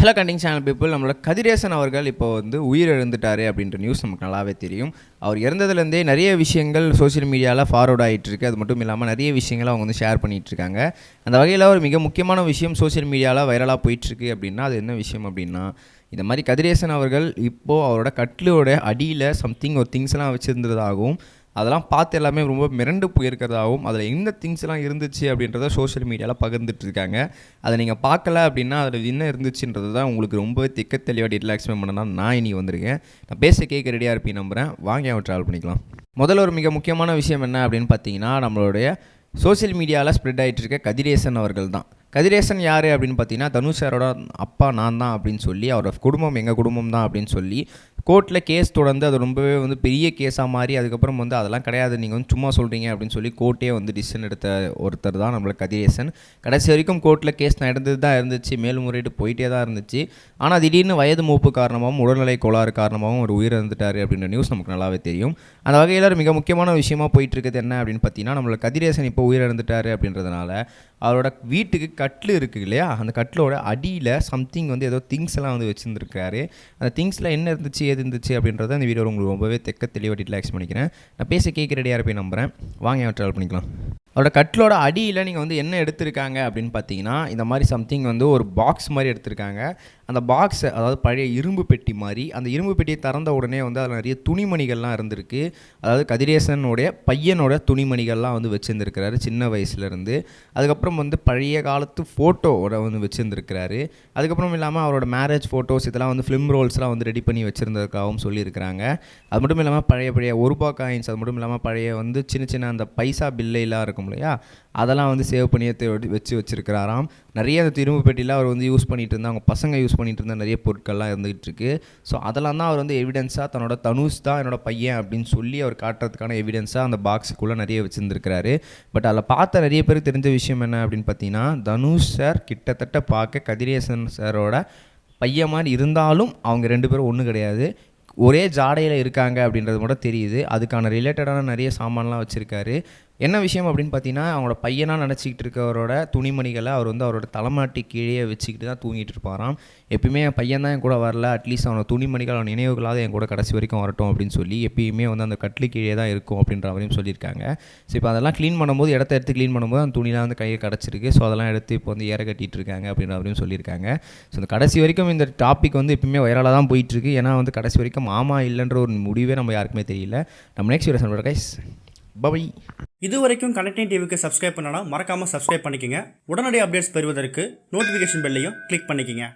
Hello கண்டிங் channel people நம்மளோட கதிரேசன் அவர்கள் இப்போ வந்து உயிர் உயிரிழந்துட்டாரு அப்படின்ற நியூஸ் நமக்கு நல்லாவே தெரியும். அவர் இறந்ததுலேருந்தே நிறைய விஷயங்கள் சோஷியல் மீடியாவில் ஃபார்வர்ட் ஆகிட்டு இருக்குது அது மட்டும் இல்லாமல் நிறைய விஷயங்களை அவங்க வந்து ஷேர் பண்ணிகிட்ருக்காங்க இருக்காங்க. அந்த வகையில் ஒரு மிக முக்கியமான விஷயம் சோஷியல் மீடியாவில் வைரலாக போயிட்டுருக்கு அப்படின்னா அது என்ன விஷயம் அப்படின்னா இந்த மாதிரி கதிரேசன் அவர்கள் இப்போது அவரோட கட்லோட அடியில் சம்திங் ஒரு திங்ஸ்லாம் வச்சுருந்ததாகவும் அதெல்லாம் பார்த்து எல்லாமே ரொம்ப மிரண்டு போயிருக்கிறதாகவும் அதில் என்ன திங்ஸ்லாம் இருந்துச்சு அப்படின்றத சோஷியல் மீடியாவில் பகிர்ந்துட்டு இருக்காங்க. அதை நீங்கள் பார்க்கல அப்படின்னா அதில் என்ன இருந்துச்சுன்றது தான் உங்களுக்கு ரொம்பவே திக்க தெளிவாக டீட்டெயில் எக்ஸ்பிளைன் பண்ண நான் இனி வந்திருக்கேன். நான் பேச கேட்க ரெடியாக இருப்பேன் நம்புகிறேன் வாங்க அவன் ட்ராவல் பண்ணிக்கலாம். முதல்ல ஒரு மிக முக்கியமான விஷயம் என்ன அப்படின்னு பார்த்தீங்கன்னா நம்மளுடைய சோஷியல் மீடியாவில் ஸ்ப்ரெட் ஆகிட்டு இருக்க கதிரேசன் அவர்கள் தான். கதிரேசன் யார் அப்படின்னு பார்த்தீங்கன்னா தனுஷ் சாரோட அப்பா நான் தான் அப்படின்னு சொல்லி அவரோட குடும்பம் எங்கள் குடும்பம் தான் அப்படின்னு சொல்லி கோர்ட்டில் கேஸ் தொடர்ந்து அது ரொம்பவே வந்து பெரிய கேஸாக மாறி அதுக்கப்புறம் வந்து அதெல்லாம் கிடையாது. நீங்கள் வந்து சும்மா சொல்கிறீங்க அப்படின்னு சொல்லி கோர்ட்டே வந்து டிசிஷன் எடுத்த ஒருத்தர் தான் நம்மள கதிரேசன். கடைசி வரைக்கும் கோர்ட்டில் கேஸ் நடந்தது தான் இருந்துச்சு. மேல்முறையீடு போயிட்டே தான் இருந்துச்சு. ஆனால் திடீர்னு வயது மூப்பு காரணமாகவும் உடல்நிலை கோளாறு காரணமாகவும் ஒரு உயிர் இருந்துட்டார் அப்படின்ற நியூஸ் நமக்கு நல்லாவே தெரியும். அந்த வகையில் ஒரு மிக முக்கியமான விஷயமா போயிட்டுருக்குது என்ன அப்படின்னு பார்த்தீங்கன்னா நம்மளோட கதிரேசன் இப்போ உயிரிழந்துட்டார் அப்படின்றதுனால அவரோட வீட்டுக்கு கட்டில் இருக்குது இல்லையா? அந்த கட்டிலோட அடியில் சம்திங் வந்து ஏதோ திங்ஸ் எல்லாம் வந்து வச்சுருந்துருக்காரு அந்த திங்ஸில் என்ன இருந்துச்சு ஏது இருந்துச்சு அப்படின்றத இந்த வீடியோ உங்களுக்கு ரொம்பவே தெக்க தெளிவாக ரிலாக்ஸ் பண்ணிக்கிறேன். நான் பேச கேட்க ரெடியாக இருப்பேன் நம்புகிறேன் வாங்க ட்ராவல் பண்ணிக்கலாம். அதோட கட்டிலோட அடியில் நீங்கள் வந்து என்ன எடுத்திருக்காங்க அப்படின்னு பார்த்தீங்கன்னா இந்த மாதிரி சம்திங் வந்து ஒரு பாக்ஸ் மாதிரி எடுத்திருக்காங்க. அந்த பாக்ஸ் அதாவது பழைய இரும்பு பெட்டி மாதிரி அந்த இரும்பு பெட்டியை திறந்த உடனே வந்து அதில் நிறைய துணிமணிகள்லாம் இருந்திருக்கு. அதாவது கதிரேசனுடைய பையனோட துணிமணிகள்லாம் வந்து வச்சுருந்துருக்கிறாரு சின்ன வயசுலேருந்து அதுக்கப்புறம் வந்து பழைய காலத்து ஃபோட்டோவோட வந்து வச்சுருந்துருக்கிறாரு. அதுக்கப்புறம் இல்லாமல் அவரோட மேரேஜ் ஃபோட்டோஸ் இதெல்லாம் வந்து ஃபிலிம் ரோல்ஸ்லாம் வந்து ரெடி பண்ணி வச்சுருந்ததுக்காகவும் சொல்லியிருக்கிறாங்க. அது மட்டும் இல்லாமல் பழைய பழைய ஒரு ரூபா காயின்ஸ் அது மட்டும் இல்லாமல் பழைய வந்து சின்ன சின்ன அந்த பைசா பில்லைலாம் இருக்கும். இல்லையா? அதெல்லாம் வந்து சேவ் பண்ணி வச்சு- வச்சுருக்கிறாராம். நிறைய அந்த திரும்ப பெட்டியில் அவர் வந்து யூஸ் பண்ணிகிட்டு இருந்தால் அவங்க பசங்க யூஸ் பண்ணிகிட்டு இருந்த நிறைய பொருட்கள்லாம் இருந்துகிட்டு இருக்கு ஸோ அதெல்லாம் தான் அவர் வந்து எவிடன்ஸாக தன்னோட தனுஷ் தான் என்னோட பையன் அப்படின்னு சொல்லி அவர் காட்டுறதுக்கான எவிடன்ஸாக அந்த பாக்ஸுக்குள்ளே நிறைய வச்சுருந்துருக்கிறாரு. பட் அதில் பார்த்த நிறைய பேருக்கு தெரிஞ்ச விஷயம் என்ன அப்படின்னு பார்த்தீங்கன்னா தனுஷ் சார் கிட்டத்தட்ட பார்க்க கதிரேசன் சாரோட பையன் மாதிரி இருந்தாலும் அவங்க ரெண்டு பேரும் ஒன்றும் கிடையாது. ஒரே ஜாடையில் இருக்காங்க அப்படின்றது மட்டும் தெரியுது. அதுக்கான ரிலேட்டடான நிறைய சாமான்லாம் வச்சுருக்காரு. என்ன விஷயம் அப்படின்னு பார்த்தீங்கன்னா அவங்களோட பையனாக நினச்சிக்கிட்டு இருக்கவரோட துணிமணிகளை அவர் வந்து அவரோட தலைமாட்டி கீழே வச்சுக்கிட்டு தான் தூங்கிட்டு இருப்பாராம். எப்பயுமே என் பையன் தான் என் கூட வரல. அட்லீஸ்ட் அவனோட துணிமணிகள் அவன் நினைவுகளாவது என் கூட கடைசி வரைக்கும் வரட்டும் அப்படின்னு சொல்லி எப்பயுமே வந்து அந்த கட்லு கீழே தான் இருக்கும் அப்படின்ற மாதிரியும் சொல்லியிருக்காங்க. ஸோ இப்போ அதெல்லாம் க்ளீன் பண்ணும்போது இடத்த எடுத்து க்ளீன் பண்ணும்போது அந்த துணிலாம் வந்து கையை கிடச்சிருக்கு. ஸோ அதெல்லாம் எடுத்து இப்போ வந்து ஏற கட்டிகிட்டு இருக்காங்க அப்படின்ற மாதிரியும் சொல்லியிருக்காங்க. ஸோ இந்த கடைசி வரைக்கும் இந்த டாபிக் வந்து எப்பயுமே வைரலாக தான் போயிட்டுருக்கு ஏன்னா வந்து கடைசி வரைக்கும் ஆமா இல்லைன்ற ஒரு முடிவே நம்ம யாருக்குமே தெரியல. நம்ம நெக்ஸ்ட் வீடியோ சொல்கிற கைஸ் பபை இது வரைக்கும் கனெக்டிங் டிவிக்கு சப்ஸ்கிரைப் பண்ணனா மறக்காமல் சப்ஸ்கிரைப் பண்ணிக்கங்க. உடனடி அப்டேட்ஸ் பெறுவதற்கு நோட்டிஃபிகேஷன் பெல்லையும் கிளிக் பண்ணிக்கங்க.